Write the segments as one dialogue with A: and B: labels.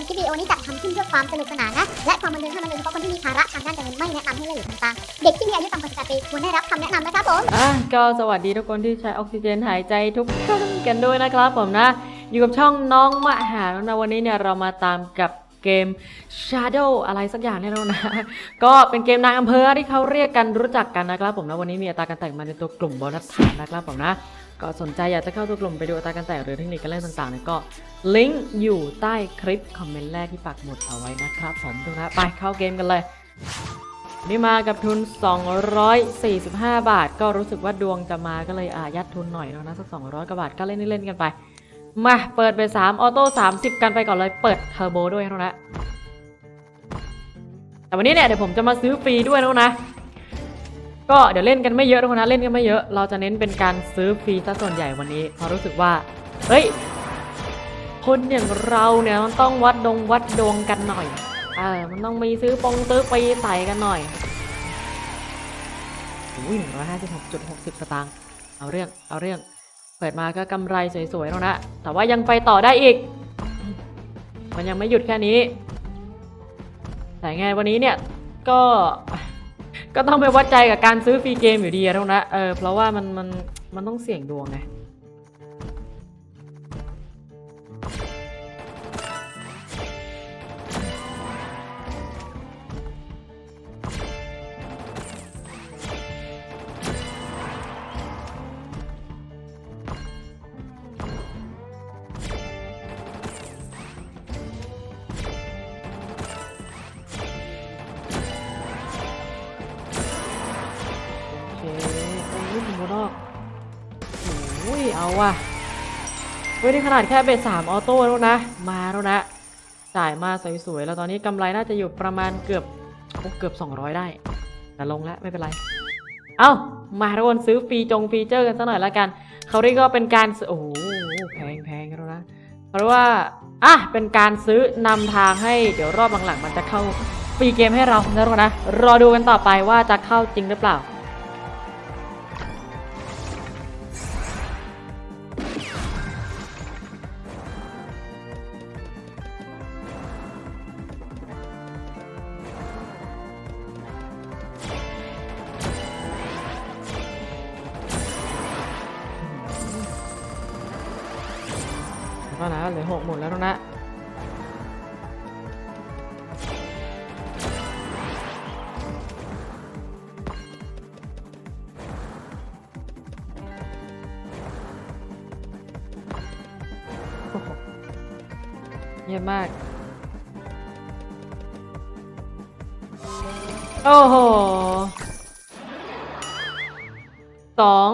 A: มคลิปวิดีโอนี้จัดทำขึ้นเพื่อความสนุกสนานนะ และความบันเทิงเท่านั้นโดยเฉพาะคนที่มีภาระทางด้านการเงินไม่แนะนำให้เล่นหรือทำตามเด็กที่มีอายุต่ำกว่า18ปีควรได้รับคำแนะนำนะครับผม
B: อะก็สวัสดีทุกคนที่ใช้ออกซิเจนหายใจทุกท่านกันด้วยนะครับผมนะ อยู่กับช่องน้องมหาแล้วนะวันนี้เนี่ยเรามาตามกับเกม Shadow อะไรสักอย่างเนี่ยแล้วนะ ก็เป็นเกมนางอำเภอที่เขาเรียกกันรู้จักกันนะครับผมนะวันนี้มีอัตราการแตกมาในตัวกลุ่มโบนัสฐานนะครับผมนะ ก็สนใจอยากจะเข้าตัวกลุ่มไปดูอัตราการแตกหรือเทคนิคการเล่นต่างๆเนี่ยก็ลิงก์อยู่ใต้คลิปคอมเมนต์แรกที่ปักหมุดเอาไว้นะครับผมทุกนะไปเข้าเกมกันเลยนี่มากับทุน 245 บาท ก็รู้สึกว่าดวงจะมาก็เลยอายัดทุนหน่อยแล้วนะสัก 200 กว่าบาทก็เล่นเล่นกันไป มาเปิดไป 3 ออโต้ 30 กันไปก่อนเลยเปิดเทอร์โบด้วยนะแต่วันนี้เนี่ยเดี๋ยวผมจะมาซื้อฟรีด้วยนะนะ ก็เดี๋ยวเล่นกันไม่เยอะทุกคนนะเล่นกันไม่เยอะเราจะเน้นเป็นการซื้อฟรีซะส่วนใหญ่วันนี้เพราะรู้สึกว่าเฮ้ยคนอย่างเราเนี่ยมันต้องวัดดงวัดดวงกันหน่อยเออมันต้องมีซื้อปงซื้อไปใส่กันหน่อยอุ้ยหนึ่งร้อยห้าสิบหกจุดหกสิบสตางค์เอาเรื่องเอาเรื่องเปิดมาก็กำไรสวยๆแล้วนะแต่ว่ายังไปต่อได้อีก มันยังไม่หยุดแค่นี้แต่ไงวันนี้เนี่ยก็ ก็ต้องไปวัดใจกับการซื้อฟรีเกมอยู่ดีอะทุกนะเออเพราะว่ามันมันมันต้องเสี่ยงดวงไง อุ้ยเอาว่ะเว้ยนี่ขนาดแค่เบสสามออโต้แล้วนะ มาแล้วนะ จ่ายมาสวยๆ แล้วตอนนี้กำไรน่าจะอยู่ประมาณเกือบเกือบ 200 ได้แต่ลงแล้วไม่เป็นไร เอ้า มาทุกคนซื้อฟรีจงฟีเจอร์กันสักหน่อยละกัน เขาเรียกว่าเป็นการโอ้โหแพงแพงแล้วนะเพราะว่าอะเป็นการซื้อนำทางให้เดี๋ยวรอบหลังๆมันจะเข้าฟรีเกมให้เรานะทุกคนนะ รอดูกันต่อไปว่าจะเข้าจริงหรือเปล่า ก็นะเหลือหกหมดแล้วนะเยี่ยมมาก โอ้โหสอง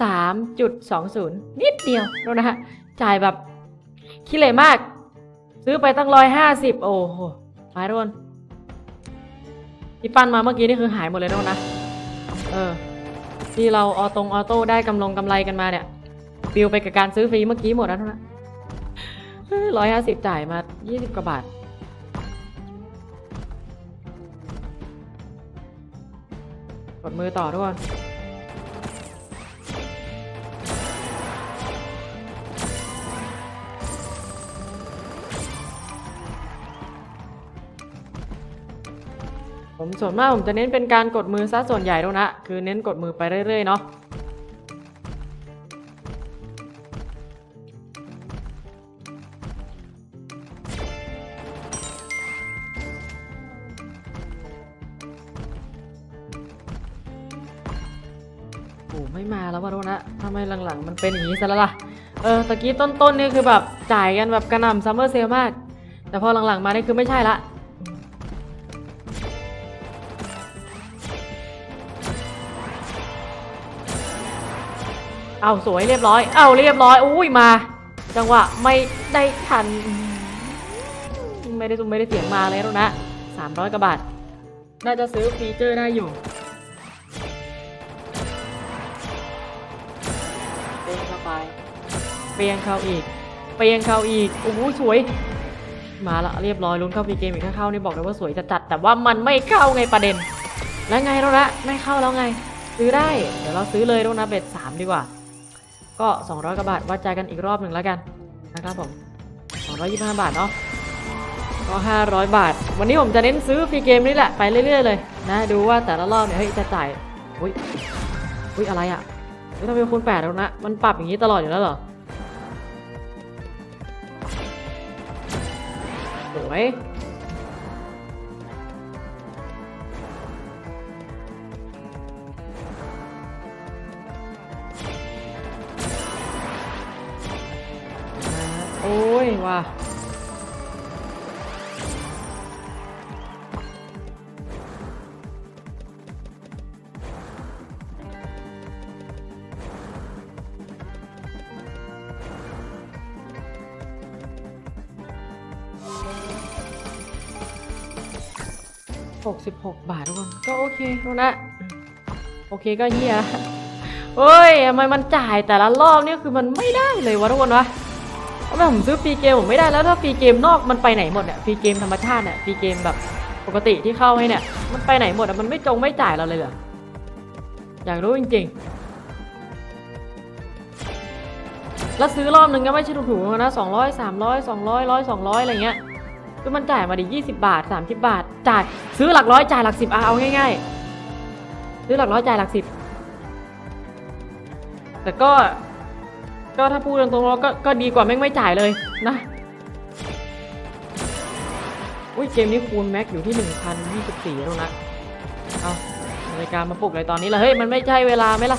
B: สามจุดสองศูนย์นิดเดียวแล้วนะฮะจ่ายแบบ ขี้เหร่มาก ซื้อไปตั้งร้อยห้าสิบโอ้โหหายโดนที่ปั้นมาเมื่อกี้นี่คือหายหมดเลยนะนะเออที่เราออตรงออโต้ได้กำลงกำไรกันมาเนี่ยปิวไปกับการซื้อฟรีเมื่อกี้หมดแล้วนะร้อยห้าสิบจ่ายมายี่สิบกว่าบาทกดมือต่อทุกคน ส่วนมากผมจะเน้นเป็นการกดมือซะส่วนใหญ่แล้วนะ คือเน้นกดมือไปเรื่อยๆเนาะโอ้ไม่มาแล้ววะโรนะทำไมหลังๆ มันเป็นอย่างนี้ซะแล้วล่ะ เออตะกี้ต้นๆนี่คือแบบจ่ายกันแบบกระหน่ำซัมเมอร์เซลมาก แต่พอหลังๆมานี่คือไม่ใช่ละ เอาสวยเรียบร้อย เอาเรียบร้อย อุ้ยมา จังหวะไม่ได้ทัน ไม่ได้ซุ่มไม่ได้เสียงมาเลยแล้วนะสามร้อยกว่าบาท น่าจะซื้อฟีเจอร์ได้อยู่เปียงเข้าไปเปียงเข้าอีกเปียงเข้าอีกโอ้โหสวย มาละเรียบร้อยลุ้นเข้าฟรีเกมอีกถ้าเข้านี่บอกเลยว่าสวยจะจัดแต่ว่ามันไม่เข้าไงประเด็น แล้วไงแล้วนะไม่เข้าแล้วไง ซื้อได้ เดี๋ยวเราซื้อเลยแล้วนะเบ็ดสามดีกว่า ก็ 200กว่าบาทวัดใจกันอีกรอบหนึ่งแล้วกันนะครับผม225 บาทเนาะก็ 500 บาท วันนี้ผมจะเน้นซื้อฟรีเกมนี่แหละไปเรื่อยๆเลยนะดูว่าแต่ละรอบเนี่ยเฮ้ยจะจ่ายอุ้ยอุ้ยอะไรอะเฮ้ยทำไมคูณแปดแล้วนะมันปรับอย่างนี้ตลอดอยู่แล้วเหรอสวย อ้ยว่ะ66บาททุกคน ก็โอเคนะ โอเคก็เฮียเฮ้ยทำไมมันจ่ายแต่ละรอบนี่คือมันไม่ได้เลยวะทุกคนวะ ทำไมผมซื้อฟรีเกมผมไม่ได้แล้วถ้าฟรีเกมนอกมันไปไหนหมดเนี่ยฟรีเกมธรรมชาติเนี่ยฟรีเกมแบบปกติที่เข้าให้เนี่ย มันไปไหนหมดอะมันไม่จงไม่จ่ายเราเลยเหรออยากรู้จริงๆ แล้วซื้อรอบหนึ่งก็ไม่ใช่ถูกๆนะสองร้อยสามร้อยสองร้อยร้อยสองร้อยอะไรเงี้ยคือมันจ่ายมาดิยี่สิบาทสามสิบาทจ่ายซื้อหลักร้อยจ่ายหลักสิบเอาง่ายๆซื้อหลักร้อยจ่ายหลักสิบแต่ก็ ก็ถ้าพูดตรงๆแล้วก็ก็ดีกว่าแม่งไม่จ่ายเลยนะ อุ้ยเกมนี้คูณแม็กอยู่ที่หนึ่งพันยี่สิบสี่แล้วนะ เอานาฬิกามาปลุกเลยตอนนี้เลยเฮ้ย มันไม่ใช่เวลาไหมล่ะ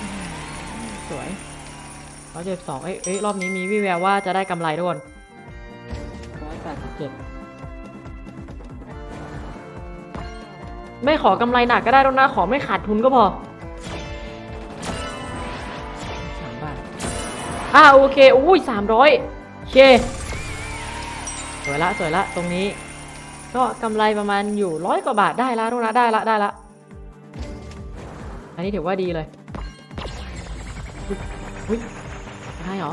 B: อืมสวยร้อยเจ็ดสองเอ้ยเอ้ยรอบนี้มีวิแววว่าจะได้กำไรทุกคนร้อยแปดสิบเจ็ดไม่ขอกำไรหนักก็ได้แล้วนะ ขอไม่ขาดทุนก็พอ อ่าโอเคอุ้ยสามร้อยโอเค สวยละสวยละตรงนี้ ก็กำไรประมาณอยู่ร้อยกว่าบาทได้ละทุกนะได้ละได้ละ อันนี้ถือว่าดีเลยอุ้ยได้เหรอ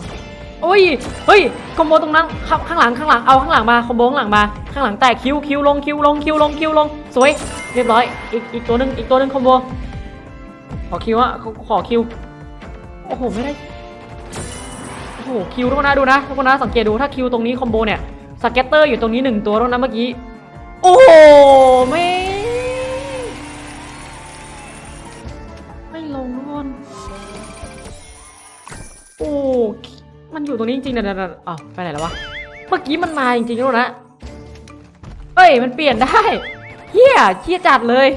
B: โอ้ย เฮ้ย คอมโบตรงนั้น ข้างหลัง ข้างหลัง เอาข้างหลังมา คอมโบข้างหลังมา ข้างหลังแตกคิวคิวลงคิวลงคิวลงคิวลง สวย เรียบร้อย อีกอีกตัวหนึ่งอีกตัวหนึ่งคอมโบ ขอคิวอะขอคิว โอ้โห ไม่ได้ โอ้โหคิวทุกคนนะดูนะทุกคนนะสังเกตดูถ้าคิวตรงนี้คอมโบเนี่ยสเก็ตเตอร์อยู่ตรงนี้หนึ่งตัวแล้วนะเมื่อกี้ โอ้โหไม่ไม่ลงทุกคนโอ้มันอยู่ตรงนี้จริงๆนะนะนะอ้าวไปไหนแล้ววะเมื่อกี้มันมาจริงๆแล้วนะเอ้ยมันเปลี่ยนได้เฮียเชี่ยจัดเลย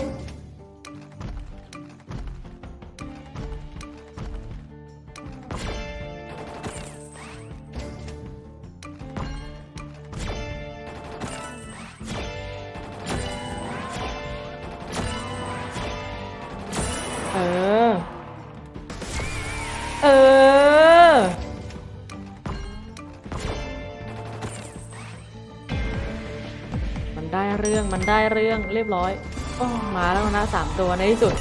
B: เออ เออ มันได้เรื่องมันได้เรื่องเรียบร้อยอมาแล้วนะสามตัวในที่สุด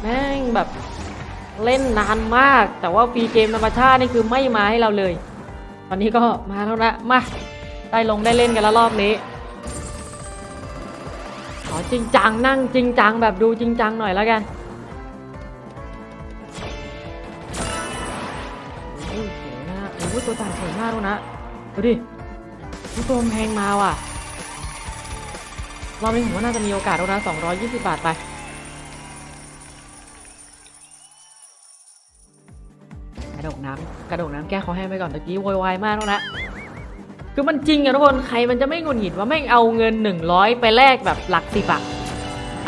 B: แม่งแบบเล่นนานมาก แต่ว่าฟรีเกมธรรมชาตินี่คือไม่มาให้เราเลย ตอนนี้ก็มาแล้วนะ มา ได้ลงได้เล่นกันแล้วรอบนี้ขอจริงจังนั่งจริงจังแบบดูจริงจังหน่อยแล้วกัน ตัวต่างสวยมากแล้วนะดูดิดูตัวแพงมาว่ะรอบนี้ผมว่าน่าจะมีโอกาสแล้วนะ220 บาทไป กระดดน้ำกระดดน้ำแก้คอแห้ไปก่อนตะกี้โวยวายมากแล้วนะคือมันจริงอะทุกคนใครมันจะไม่งุดหงิดว่าแม่งเอาเงิน 100 ไปแลกแบบหลักสิบอะ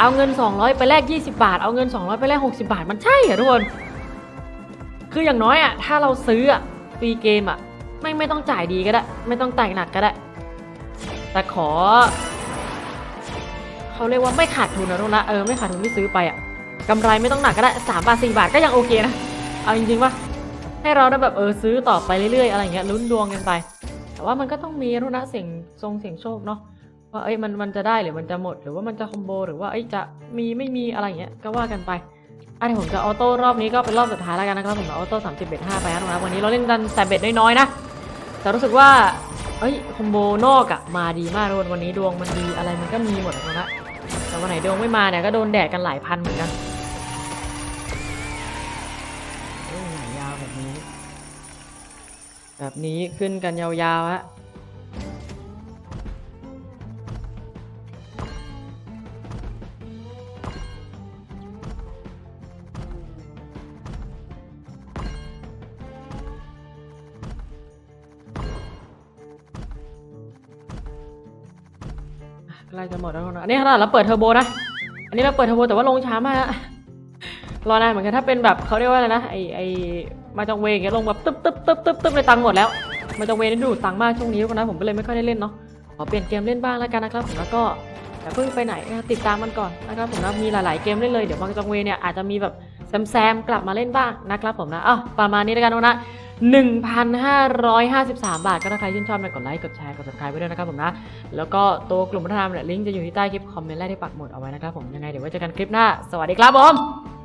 B: เอาเงิน 200 ไปแลก 20 บาท เอาเงิน 200 ไปแลก 60 บาท มันใช่เหรอทุกคน คืออย่างน้อยอะถ้าเราซื้ออะ รีเกมอะไม่ไม่ต้องจ่ายดีก็ได้ ไม่ต้องจ่ายหนักก็ได้ แต่ขอ เขาเรียกว่าไม่ขาดทุนนะทุกนะเออไม่ขาดทุนที่ซื้อไปอะกำไรไม่ต้องหนักก็ได้สามบาทสี่บาทก็ยังโอเคนะเอาจริงๆว่าให้เราได้แบบเออซื้อต่อไปเรื่อยๆอะไรอย่างเงี้ยลุ้นดวงกันไป แต่ว่ามันก็ต้องมีนะทุกนะเสียงทรงเสียงโชคเนาะว่าเอ้ยมันมันจะได้หรือมันจะหมด หรือว่ามันจะคอมโบหรือว่าเอ้ยจะมีไม่มีอะไรเงี้ยก็ว่ากันไป อันนี้ผมจะออโต้รอบนี้ก็เป็นรอบสุดท้ายแล้วกันนะครับผมจะออโต้สามสิบเบ็ดห้าไปนะนะวันนี้เราเล่นกันแต่เบ็ดน้อยๆนะแต่รู้สึกว่าเอ้ยคอมโบนอกอะมาดีมากทุกคนวันนี้ดวงมันดีอะไรมันก็มีหมดแล้วนะแต่วันไหนดวงไม่มาเนี่ยก็โดนแดดกันหลายพันเหมือนกันโอ้ยไหลยาวแบบนี้ แบบนี้ขึ้นกันยาวๆฮะ ใกล้จะหมดแล้วนะอันนี้ขนาดเราเปิดเทอร์โบนะ อันนี้เราเปิดเทอร์โบแต่ว่าลงช้ามาก รอนานเหมือนกันถ้าเป็นแบบเขาเรียกว่าอะไรนะไอไอมาจังเวงเงี้ยลงแบบตึ๊บตึ๊บตึ๊บตึ๊บตึ๊บเลยตังหมดแล้ว มาจังเวงนี่ดูตังมากช่วงนี้ทุกคนนะผมก็เลยไม่ค่อยได้เล่นเนาะ ขอเปลี่ยนเกมเล่นบ้างแล้วกันนะครับผมแล้วก็อย่าเพิ่งไปไหนติดตามมันก่อนนะครับผมนะมีหลาย ๆ เกมเล่นเลยเดี๋ยวบาจังเวงเนี่ยอาจจะมีแบบแซมๆกลับมาเล่นบ้างนะครับผมนะอ้าวประมาณนี้แล้วกันนะ 1,553 บาท ก็ถ้าใครชื่นชอบก็กดไลค์ กดแชร์ กด subscribe ไว้ด้วยนะครับผมนะ แล้วก็ตัวกลุ่มพัฒนาเนี่ยลิงก์จะอยู่ที่ใต้คลิปคอมเมนต์แรกที่ปักหมุดเอาไว้นะครับผม ยังไงเดี๋ยวไว้เจอกันคลิปหน้า สวัสดีครับผม